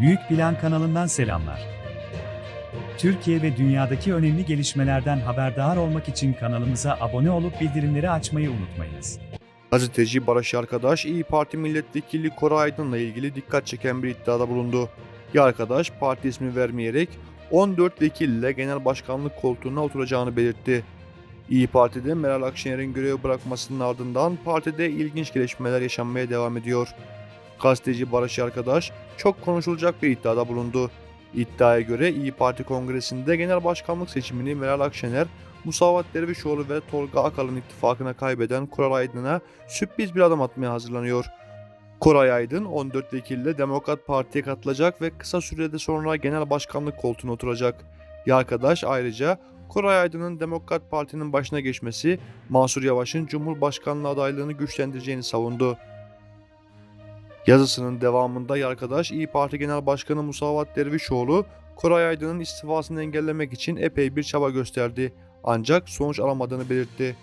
Büyük Plan kanalından selamlar. Türkiye ve dünyadaki önemli gelişmelerden haberdar olmak için kanalımıza abone olup bildirimleri açmayı unutmayınız. Gazeteci Barış Arkadaş, İyi Parti Milletvekili Koray Aydın'la ilgili dikkat çeken bir iddiada bulundu. Arkadaş, parti ismi vermeyerek 14 vekille genel başkanlık koltuğuna oturacağını belirtti. İyi Parti'de Meral Akşener'in görev bırakmasının ardından partide ilginç gelişmeler yaşanmaya devam ediyor. Gazeteci Barış Arkadaş çok konuşulacak bir iddiada bulundu. İddiaya göre İyi Parti Kongresi'nde genel başkanlık seçimini Meral Akşener, Musavat Dervişoğlu ve Tolga Akalın ittifakına kaybeden Koray Aydın'a sürpriz bir adım atmaya hazırlanıyor. Koray Aydın 14 vekille Demokrat Parti'ye katılacak ve kısa sürede sonra genel başkanlık koltuğuna oturacak. Yarkadaş ayrıca Koray Aydın'ın Demokrat Parti'nin başına geçmesi Mansur Yavaş'ın Cumhurbaşkanlığı adaylığını güçlendireceğini savundu. Yazısının devamında Yarkadaş İyi Parti Genel Başkanı Musavat Dervişoğlu Koray Aydın'ın istifasını engellemek için epey bir çaba gösterdi ancak sonuç alamadığını belirtti.